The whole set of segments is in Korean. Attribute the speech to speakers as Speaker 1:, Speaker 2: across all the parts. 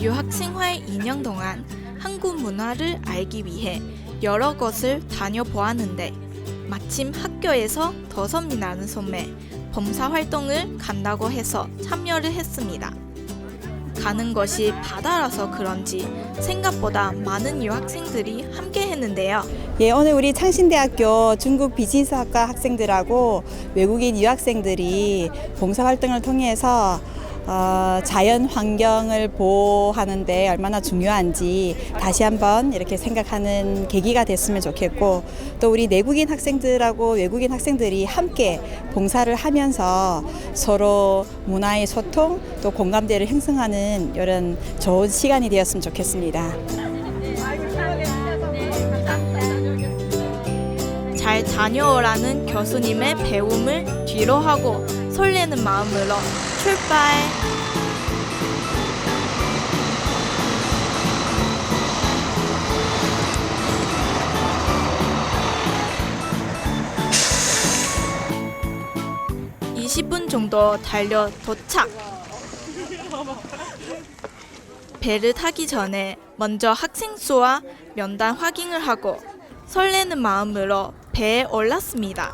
Speaker 1: 유학 생활 2년 동안 한국 문화를 알기 위해 여러 곳을 다녀보았는데 마침 학교에서 더섬이라는 섬에 봉사활동을 간다고 해서 참여를 했습니다. 가는 것이 바다라서 그런지 생각보다 많은 유학생들이 함께 했는데요.
Speaker 2: 예, 오늘 우리 창신대학교 중국 비즈니스학과 학생들하고 외국인 유학생들이 봉사활동을 통해서 어, 자연 환경을 보호하는데 얼마나 중요한지 다시 한번 이렇게 생각하는 계기가 됐으면 좋겠고 또 우리 내국인 학생들하고 외국인 학생들이 함께 봉사를 하면서 서로 문화의 소통 또 공감대를 형성하는 이런 좋은 시간이 되었으면 좋겠습니다.
Speaker 1: 잘 다녀오라는 교수님의 배움을 뒤로 하고 설레는 마음으로 출발! (20분) 정도 달려 도착 배를 타기 전에 먼저 학생 수와 면담 확인을 하고 설레는 마음으로 배에 올랐습니다.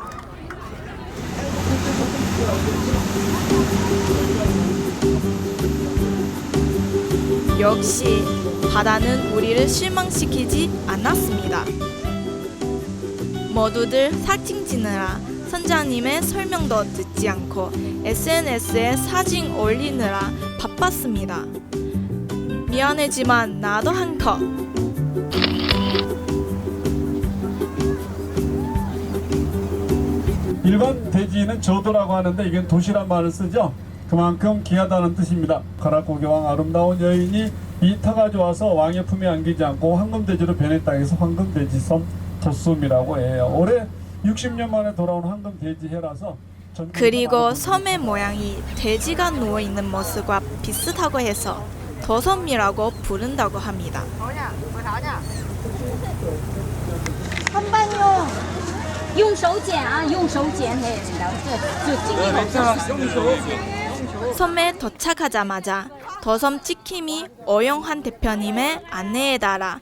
Speaker 1: 역시 바다는 우리를 실망시키지 않았습니다. 모두들 사진 찍느라 선장님의 설명도 듣지 않고 SNS에 사진 올리느라 바빴습니다. 미안하지만 나도 한 컵.
Speaker 3: 일반 대지는 저도라고 하는데 이건 도시란 말을 쓰죠. 그만큼 귀하다는 뜻입니다. 가락고교왕 아름다운 여인이 이 터가 좋아서 왕의 품에 안기지 않고 황금돼지로 변했다 해서 황금돼지섬 도섬이라고 해요. 올해 60년 만에 돌아온 황금돼지 해라서 전
Speaker 1: 그리고 섬의 모양이 돼지가 누워 있는 모습과 비슷하고 해서 도섬이라고 부른다고 합니다.
Speaker 4: 用手捡啊，用手捡嘿，然后这就经历了。
Speaker 1: 섬에 도착하자마자 더섬 찍힘이 어영환 대표님의 안내에 따라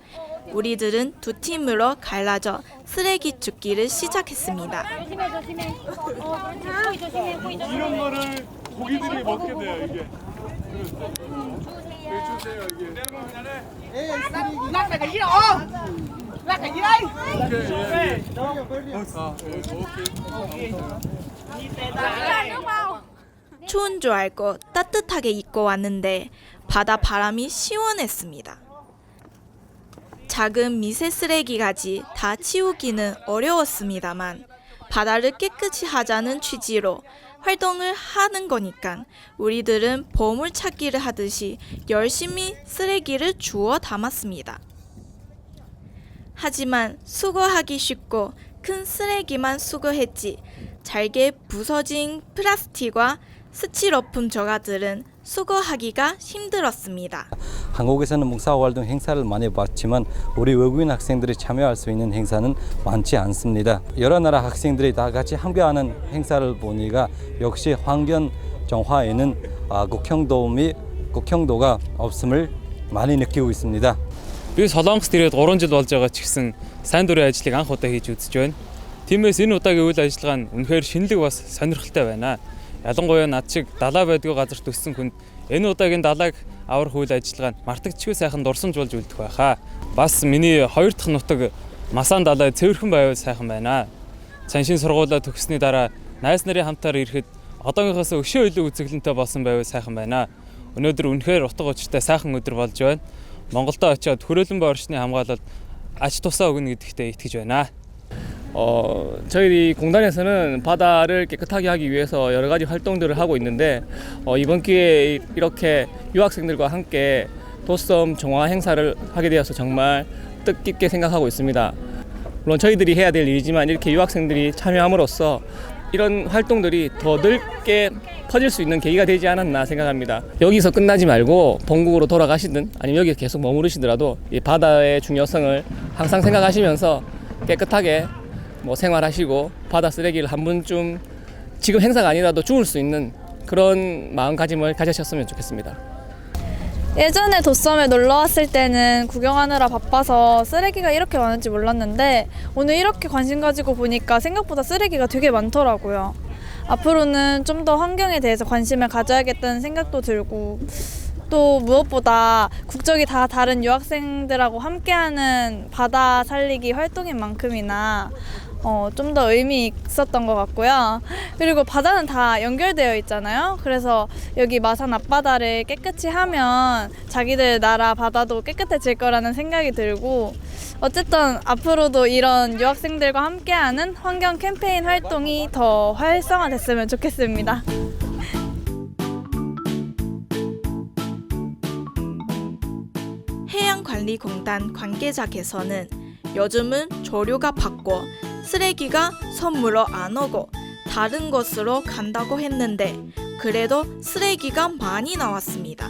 Speaker 1: 우리들은 두 팀으로 갈라져 쓰레기 줍기를 시작했습니다.
Speaker 3: 이런 거를 고기들이 먹게 돼요 이게. 주세요 이게.
Speaker 5: lắc này cái gì đó
Speaker 1: 추운 줄 알고 따뜻하게 입고 왔는데 바다 바람이 시원했습니다. 작은 미세 쓰레기까지 다 치우기는 어려웠습니다만 바다를 깨끗이 하자는 취지로 활동을 하는 거니까 우리들은 보물 찾기를 하듯이 열심히 쓰레기를 주워 담았습니다. 하지만 수거하기 쉽고 큰 쓰레기만 수거했지 잘게 부서진 플라스틱과 스티로폼 조각들은 수거하기가 힘들었습니다.
Speaker 6: 한국에서는 봉사활동 행사를 많이 봤지만 우리 외국인 학생들이 참여할 수 있는 행사는 많지 않습니다. 여러 나라 학생들이 다 같이 함께하는 행사를 보니까 역시 환경 정화에는 아, 국형도 및 국형도가 없음을 많이 느끼고 있습니다.
Speaker 7: Би Солонгост ирээд 3 жил болж байгаа ч гэсэн сайн дурын ажлыг анх удаа хийж үзэж байна. Тиймээс энэ удаагийн үйл ажиллагаа нь үнэхээр шинэлэг бас сонирхолтой байна. Ялангуяа над шиг далаа байдгүй газар төссөн хүнд энэ удаагийн далайг аврах үйл ажиллагаа нь мартагдчихгүй сайхан дурсамж болж үлдэх байхаа. Бас миний хоёр дахь нутаг Масаан далай цэвэрхэн байвал сайхан байна. Цаншин сургуулаа төгссөний дараа найз нарын хамтаар ирэхэд одоогийнхоос өшөө илүү үзэглэнтэй болсон байвал сайхан байна. Өнөөдөр үнэхээр утга учиртай сайхан өдөр болж байна. Монголдо очиод хүрээлэн боршны хамгаалалд ач тусаа өгнө гэдэгтээ итгэж байна.
Speaker 8: 어, 저희 공단에서는 바다를 깨끗하게 하기 위해서 여러 가지 활동들을 하고 있는데 어, 이번 기회에 이렇게 유학생들과 함께 도섬 정화 행사를 하게 되어서 정말 뜻깊게 생각하고 있습니다. 물론 저희들이 해야 될 일이지만 이렇게 유학생들이 참여함으로써 이런 활동들이 더 넓게 퍼질 수 있는 계기가 되지 않았나 생각합니다. 여기서 끝나지 말고 본국으로 돌아가시든 아니면 여기 계속 머무르시더라도 이 바다의 중요성을 항상 생각하시면서 깨끗하게 뭐 생활하시고 바다 쓰레기를 한 번쯤 지금 행사가 아니라도 주울 수 있는 그런 마음가짐을 가지셨으면 좋겠습니다.
Speaker 9: 예전에 도섬에 놀러 왔을 때는 구경하느라 바빠서 쓰레기가 이렇게 많은지 몰랐는데 오늘 이렇게 관심 가지고 보니까 생각보다 쓰레기가 되게 많더라고요. 앞으로는 좀 더 환경에 대해서 관심을 가져야겠다는 생각도 들고 또 무엇보다 국적이 다 다른 유학생들하고 함께하는 바다 살리기 활동인 만큼이나 어, 좀 더 의미 있었던 것 같고요. 그리고 바다는 다 연결되어 있잖아요. 그래서 여기 마산 앞바다를 깨끗이 하면 자기들 나라 바다도 깨끗해질 거라는 생각이 들고 어쨌든 앞으로도 이런 유학생들과 함께하는 환경 캠페인 활동이 더 활성화됐으면 좋겠습니다.
Speaker 1: 해양관리공단 관계자께서는 요즘은 조류가 바꿔 쓰레기가 선물로 안 오고 다른 곳으로 간다고 했는데 그래도 쓰레기가 많이 나왔습니다.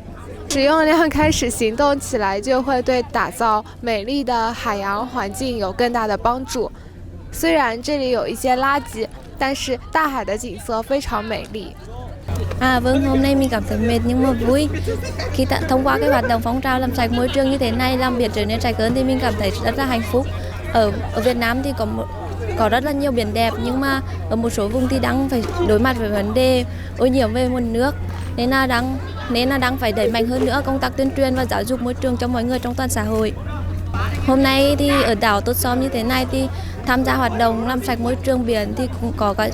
Speaker 9: 使用量开始行动起来，就会对打造美丽的海洋环境有更大的帮助。虽然这里有一些垃圾，但是大海的景色非常美丽。
Speaker 4: À vâng, hôm nay mình cảm thấy mệt nhưng mà vui. Khi ta, thông qua cái hoạt động phong trào làm sạch môi trường như thế này, làm biển trở nên sạch hơn thì mình cảm thấy rất là hạnh phúc. Ở ở Việt Nam thì có một, có rất là nhiều biển đẹp nhưng mà ở một số vùng thì đang phải đối mặt với vấn đề ô nhiễm về nguồn nước nên là đang nên là đang phải đẩy mạnh hơn nữa công tác tuyên truyền và giáo dục môi trường cho mọi người trong toàn xã hội. Hôm nay thì ở đảo Tốt Xóm như thế này thì tham gia hoạt động làm sạch môi trường biển thì cũng có cả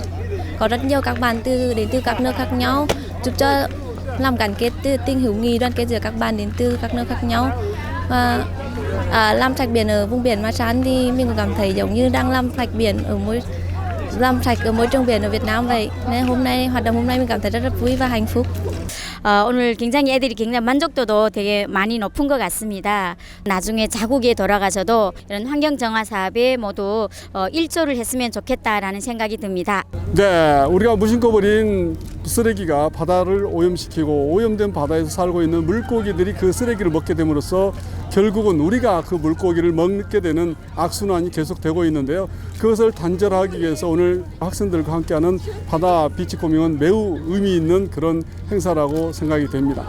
Speaker 4: có rất nhiều các bạn từ đến từ các nước khác nhau giúp cho làm gắn kết từ tình hữu nghị đoàn kết giữa các bạn đến từ các nước khác nhau và à, làm sạch biển ở vùng biển Ma San thì mình cảm thấy giống như đang làm sạch biển ở môi làm sạch ở môi trường biển ở Việt Nam vậy nên hôm nay hoạt động hôm nay mình cảm thấy rất rất vui và hạnh phúc.
Speaker 10: 어, 오늘 굉장히 애들이 굉장히 만족도도 되게 많이 높은 것 같습니다. 나중에 자국에 돌아가서도 이런 환경 정화 사업에 모두 어, 일조를 했으면 좋겠다라는 생각이 듭니다.
Speaker 3: 네, 우리가 무심코 버린 쓰레기가 바다를 오염시키고 오염된 바다에서 살고 있는 물고기들이 그 쓰레기를 먹게 됨으로써 결국은 우리가 그 물고기를 먹게 되는 악순환이 계속되고 있는데요. 그것을 단절하기 위해서 오늘 학생들과 함께하는 바다 비치 코밍은 매우 의미 있는 그런 행사라고 생각이 됩니다.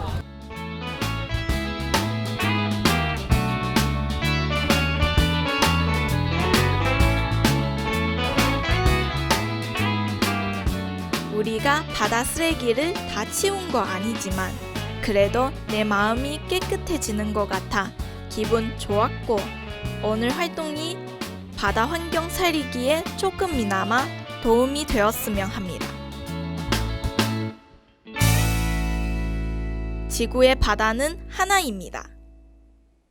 Speaker 1: 우리가 바다 쓰레기를 다 치운 거 아니지만 그래도 내 마음이 깨끗해지는 것 같아 기분 좋았고 오늘 활동이 바다 환경 살리기에 조금이나마 도움이 되었으면 합니다. 지구의 바다는 하나입니다.